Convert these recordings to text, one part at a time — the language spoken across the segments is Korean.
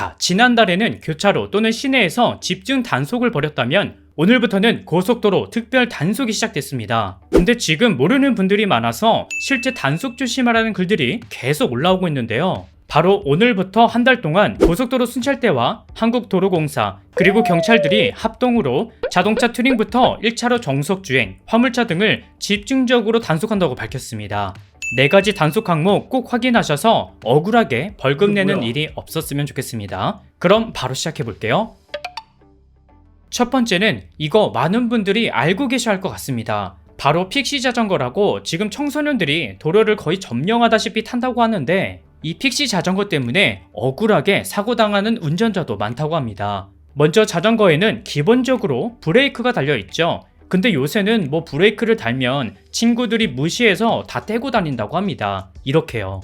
자, 지난달에는 교차로 또는 시내에서 집중 단속을 벌였다면 오늘부터는 고속도로 특별 단속이 시작됐습니다. 근데 지금 모르는 분들이 많아서 실제 단속 조심하라는 글들이 계속 올라오고 있는데요. 바로 오늘부터 한 달 동안 고속도로 순찰대와 한국도로공사 그리고 경찰들이 합동으로 자동차 튜닝부터 1차로 정속 주행, 화물차 등을 집중적으로 단속한다고 밝혔습니다. 네 가지 단속 항목 꼭 확인하셔서 억울하게 벌금 내는? 일이 없었으면 좋겠습니다. 그럼 바로 시작해 볼게요. 첫 번째는 이거 많은 분들이 알고 계셔야 할 것 같습니다. 바로 픽시 자전거라고 지금 청소년들이 도로를 거의 점령하다시피 탄다고 하는데 이 픽시 자전거 때문에 억울하게 사고당하는 운전자도 많다고 합니다. 먼저 자전거에는 기본적으로 브레이크가 달려 있죠. 근데 요새는 뭐 브레이크를 달면 친구들이 무시해서 다 떼고 다닌다고 합니다. 이렇게요.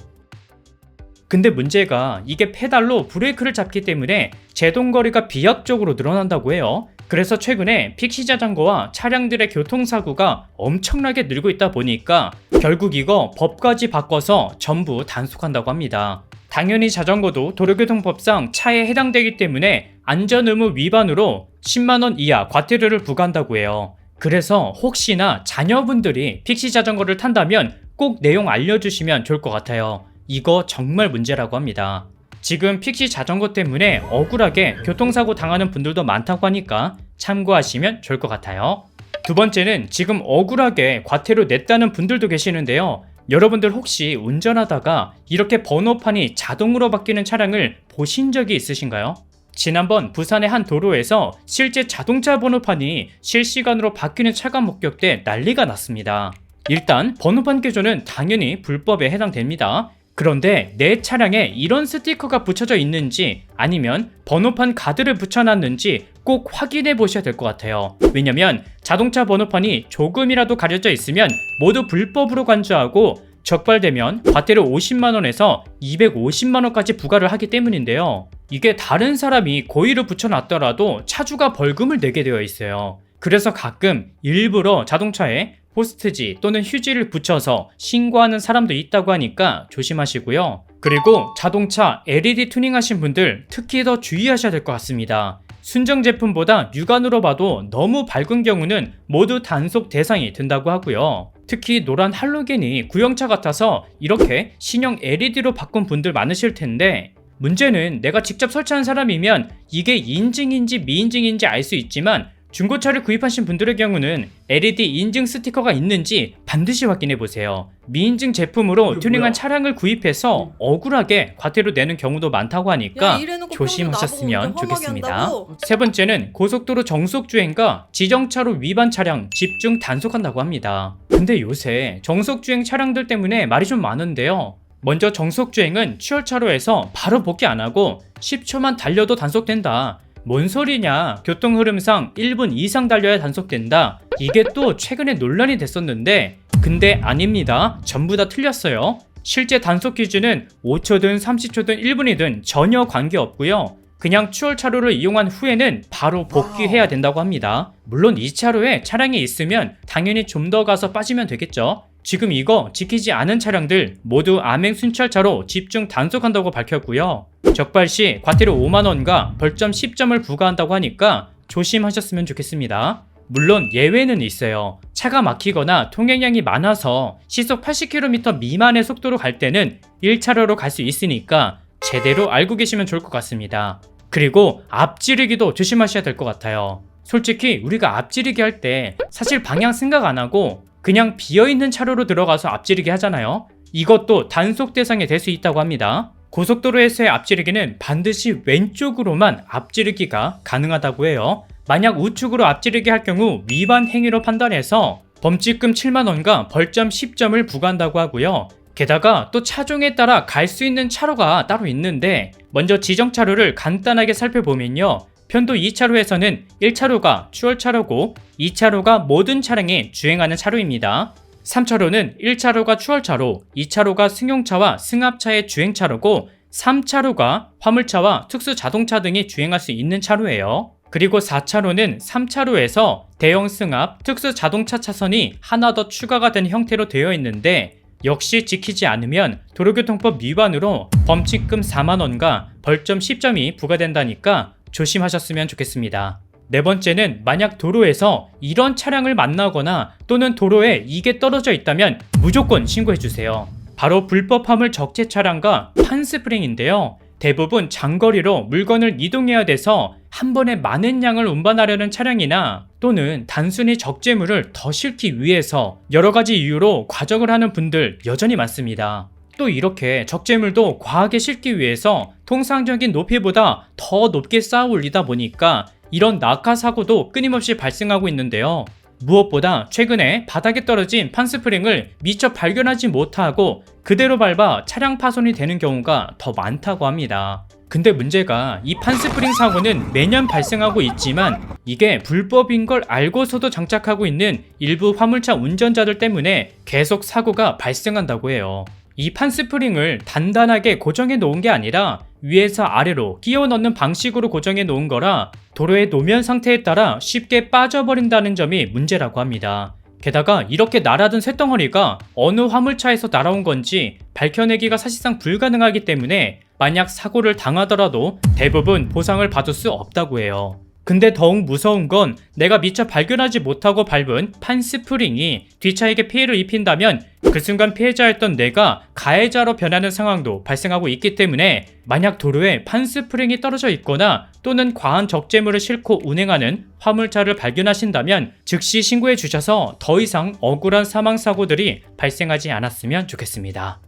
근데 문제가 이게 페달로 브레이크를 잡기 때문에 제동거리가 비약적으로 늘어난다고 해요. 그래서 최근에 픽시 자전거와 차량들의 교통사고가 엄청나게 늘고 있다 보니까 결국 이거 법까지 바꿔서 전부 단속한다고 합니다. 당연히 자전거도 도로교통법상 차에 해당되기 때문에 안전의무 위반으로 10만원 이하 과태료를 부과한다고 해요. 그래서 혹시나 자녀분들이 픽시 자전거를 탄다면 꼭 내용 알려주시면 좋을 것 같아요. 이거 정말 문제라고 합니다. 지금 픽시 자전거 때문에 억울하게 교통사고 당하는 분들도 많다고 하니까 참고하시면 좋을 것 같아요. 두 번째는 지금 억울하게 과태료 냈다는 분들도 계시는데요. 여러분들 혹시 운전하다가 이렇게 번호판이 자동으로 바뀌는 차량을 보신 적이 있으신가요? 지난번 부산의 한 도로에서 실제 자동차 번호판이 실시간으로 바뀌는 차가 목격돼 난리가 났습니다. 일단 번호판 개조는 당연히 불법에 해당됩니다. 그런데 내 차량에 이런 스티커가 붙여져 있는지 아니면 번호판 가드를 붙여놨는지 꼭 확인해 보셔야 될 것 같아요. 왜냐면 자동차 번호판이 조금이라도 가려져 있으면 모두 불법으로 간주하고 적발되면 과태료 50만원에서 250만원까지 부과를 하기 때문인데요. 이게 다른 사람이 고의로 붙여놨더라도 차주가 벌금을 내게 되어 있어요. 그래서 가끔 일부러 자동차에 포스트지 또는 휴지를 붙여서 신고하는 사람도 있다고 하니까 조심하시고요. 그리고 자동차 LED 튜닝하신 분들 특히 더 주의하셔야 될 것 같습니다. 순정 제품보다 육안으로 봐도 너무 밝은 경우는 모두 단속 대상이 된다고 하고요. 특히 노란 할로겐이 구형차 같아서 이렇게 신형 LED로 바꾼 분들 많으실 텐데 문제는 내가 직접 설치한 사람이면 이게 인증인지 미인증인지 알 수 있지만 중고차를 구입하신 분들의 경우는 LED 인증 스티커가 있는지 반드시 확인해 보세요. 미인증 제품으로 튜닝한 뭐야? 차량을 구입해서 억울하게 과태료 내는 경우도 많다고 하니까 야, 조심하셨으면 좋겠습니다. 세 번째는 고속도로 정속 주행과 지정차로 위반 차량 집중 단속한다고 합니다. 근데 요새 정속 주행 차량들 때문에 말이 좀 많은데요. 먼저 정속 주행은 추월차로에서 바로 복귀 안 하고 10초만 달려도 단속된다. 뭔 소리냐? 교통 흐름상 1분 이상 달려야 단속된다. 이게 또 최근에 논란이 됐었는데 근데 아닙니다. 전부 다 틀렸어요. 실제 단속 기준은 5초든 30초든 1분이든 전혀 관계없고요. 그냥 추월차로를 이용한 후에는 바로 복귀해야 된다고 합니다. 물론 이 차로에 차량이 있으면 당연히 좀 더 가서 빠지면 되겠죠. 지금 이거 지키지 않은 차량들 모두 암행 순찰차로 집중 단속한다고 밝혔고요. 적발 시 과태료 5만원과 벌점 10점을 부과한다고 하니까 조심하셨으면 좋겠습니다. 물론 예외는 있어요. 차가 막히거나 통행량이 많아서 시속 80km 미만의 속도로 갈 때는 1차로로 갈 수 있으니까 제대로 알고 계시면 좋을 것 같습니다. 그리고 앞지르기도 조심하셔야 될 것 같아요. 솔직히 우리가 앞지르기 할 때 사실 방향 생각 안 하고 그냥 비어있는 차로로 들어가서 앞지르기 하잖아요. 이것도 단속 대상이 될 수 있다고 합니다. 고속도로에서의 앞지르기는 반드시 왼쪽으로만 앞지르기가 가능하다고 해요. 만약 우측으로 앞지르기 할 경우 위반 행위로 판단해서 범칙금 7만원과 벌점 10점을 부과한다고 하고요. 게다가 또 차종에 따라 갈 수 있는 차로가 따로 있는데 먼저 지정 차로를 간단하게 살펴보면요. 편도 2차로에서는 1차로가 추월차로고 2차로가 모든 차량이 주행하는 차로입니다. 3차로는 1차로가 추월차로, 2차로가 승용차와 승합차의 주행차로고 3차로가 화물차와 특수 자동차 등이 주행할 수 있는 차로예요. 그리고 4차로는 3차로에서 대형 승합, 특수 자동차 차선이 하나 더 추가가 된 형태로 되어 있는데 역시 지키지 않으면 도로교통법 위반으로 범칙금 4만원과 벌점 10점이 부과된다니까 조심하셨으면 좋겠습니다. 네 번째는 만약 도로에서 이런 차량을 만나거나 또는 도로에 이게 떨어져 있다면 무조건 신고해주세요. 바로 불법 화물 적재 차량과 판스프링인데요. 대부분 장거리로 물건을 이동해야 돼서 한 번에 많은 양을 운반하려는 차량이나 또는 단순히 적재물을 더 싣기 위해서 여러 가지 이유로 과적을 하는 분들 여전히 많습니다. 또 이렇게 적재물도 과하게 싣기 위해서 통상적인 높이보다 더 높게 쌓아 올리다 보니까 이런 낙하 사고도 끊임없이 발생하고 있는데요. 무엇보다 최근에 바닥에 떨어진 판스프링을 미처 발견하지 못하고 그대로 밟아 차량 파손이 되는 경우가 더 많다고 합니다. 근데 문제가 이 판스프링 사고는 매년 발생하고 있지만 이게 불법인 걸 알고서도 장착하고 있는 일부 화물차 운전자들 때문에 계속 사고가 발생한다고 해요. 이 판스프링을 단단하게 고정해 놓은 게 아니라 위에서 아래로 끼워 넣는 방식으로 고정해 놓은 거라 도로의 노면 상태에 따라 쉽게 빠져버린다는 점이 문제라고 합니다. 게다가 이렇게 날아든 쇳덩어리가 어느 화물차에서 날아온 건지 밝혀내기가 사실상 불가능하기 때문에 만약 사고를 당하더라도 대부분 보상을 받을 수 없다고 해요. 근데 더욱 무서운 건 내가 미처 발견하지 못하고 밟은 판스프링이 뒷차에게 피해를 입힌다면 그 순간 피해자였던 내가 가해자로 변하는 상황도 발생하고 있기 때문에 만약 도로에 판스프링이 떨어져 있거나 또는 과한 적재물을 싣고 운행하는 화물차를 발견하신다면 즉시 신고해 주셔서 더 이상 억울한 사망 사고들이 발생하지 않았으면 좋겠습니다.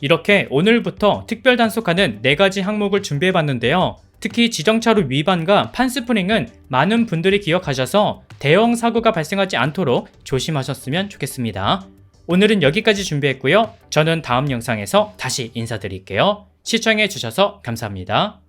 이렇게 오늘부터 특별 단속하는 4가지 항목을 준비해 봤는데요. 특히 지정차로 위반과 판스프링은 많은 분들이 기억하셔서 대형 사고가 발생하지 않도록 조심하셨으면 좋겠습니다. 오늘은 여기까지 준비했고요. 저는 다음 영상에서 다시 인사드릴게요. 시청해 주셔서 감사합니다.